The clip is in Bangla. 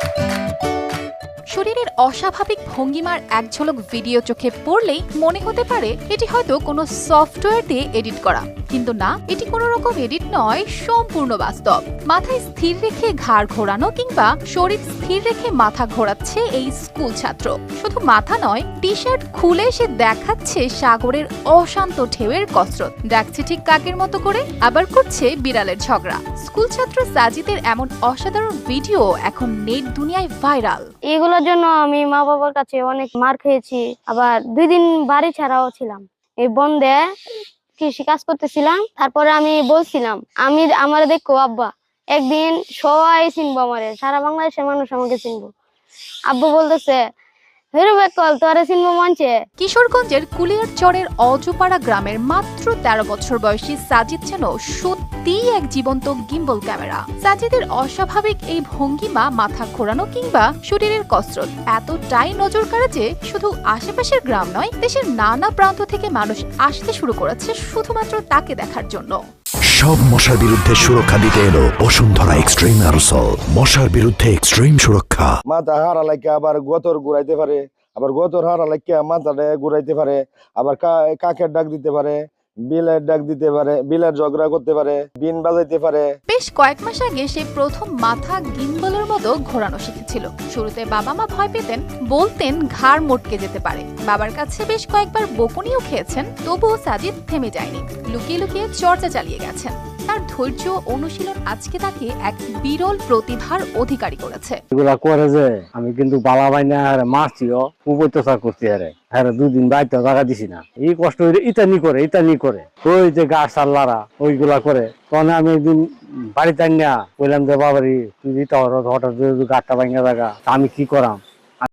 Thank you. শরীরের অস্বাভাবিক ভঙ্গিমার এক ঝলক ভিডিও চোখে পড়লেই মনে হতে পারে এটি হয়তো কোনো সফটওয়্যার দিয়ে এডিট করা। কিন্তু না, এটি কোনো রকম এডিট নয়, সম্পূর্ণ বাস্তব। মাথায় স্থির রেখে ঘাড় ঘোরানো কিংবা শরীর স্থির রেখে মাথা ঘোরাচ্ছে এই স্কুল ছাত্র। শুধু মাথা নয় টি শার্ট খুলে সে দেখাচ্ছে সাগরের অশান্ত ঢেউয়ের কসরত। ডাকছে ঠিক কাকের মতো করে, আবার করছে বিড়ালের ঝগড়া। স্কুল ছাত্র সাজিদের এমন অসাধারণ ভিডিও এখন নেট দুনিয়ায় ভাইরাল। এগুলোর জন্য আমি মা বাবার কাছে অনেক মার খেয়েছি। আবার দুই দিন বাড়ি ছাড়াও ছিলাম। এই বন্ধে কৃষি কাজ করতেছিলাম। তারপরে আমি বলছিলাম আমি আমার দেখো, আব্বা, একদিন সবাই চিনবো আমারে। সারা বাংলাদেশের মানুষ আমাকে চিনবো। আব্বু বলতেছে কিশোরগঞ্জের কুলিয়ার চরের অজপাড়া গ্রামের মাত্র তেরো বছর বয়সী সাজিদ যেন সত্যিই এক জীবন্ত গিম্বল ক্যামেরা। সাজিদের অস্বাভাবিক এই ভঙ্গিমা মাথা ঘোরানো কিংবা শরীরের কসরত এতটাই নজর কাড়ে যে শুধু আশেপাশের গ্রাম নয় দেশের নানা প্রান্ত থেকে মানুষ আসতে শুরু করেছে শুধুমাত্র তাকে দেখার জন্য। সব মশার বিরুদ্ধে সুরক্ষা দিতে এলো বসুন্ধরা এক্সট্রিম অ্যারোসল। মশার বিরুদ্ধে এক্সট্রিম সুরক্ষা। মাথা হারা লাগিয়া আবার গতর ঘুরাইতে পারে আবার গতর হারা লাগিয়া মাথাটা ঘুরাইতে পারে আবার কা- কাকের ডাক দিতে পারে বিলের ডাক দিতে পারে বিলের ঝগড়া করতে পারে বিন বাজাইতে পারে। বেশ কয়েক মাস আগে সে প্রথম মাথা গিম্বলের মতো ঘোরানো শিখেছিল। শুরুতে বাবা মা ভয় পেতেন বলতেন ঘাড় মোটকে যেতে পারে। বাবার কাছে বেশ কয়েকবার বকুনিও খেয়েছেন তবুও সাজিদ থেমে যায়নি। লুকিয়ে লুকিয়ে চর্চা চালিয়ে গেছেন। তার ধৈর্য অনুশীলন আজকে তাকে এক বিরল প্রতিভার অধিকারী করেছে। এগুলা করে যে আমি কিন্তু বালা বাইনা হারে মারছিও উপত্যচার করছি আরে হ্যাঁ দুদিন বাইতে জায়গা দিছি না। এই কষ্ট হইলে ইতানি করে ইতানি করে। ওই যে গাছ আল্লারা ওইগুলা করে। তখন আমি একদিন বাড়িতে বললাম যে, বাবারি, তুই দিতে হঠাৎ গাছটা ভাঙা জায়গা আমি কি করাম?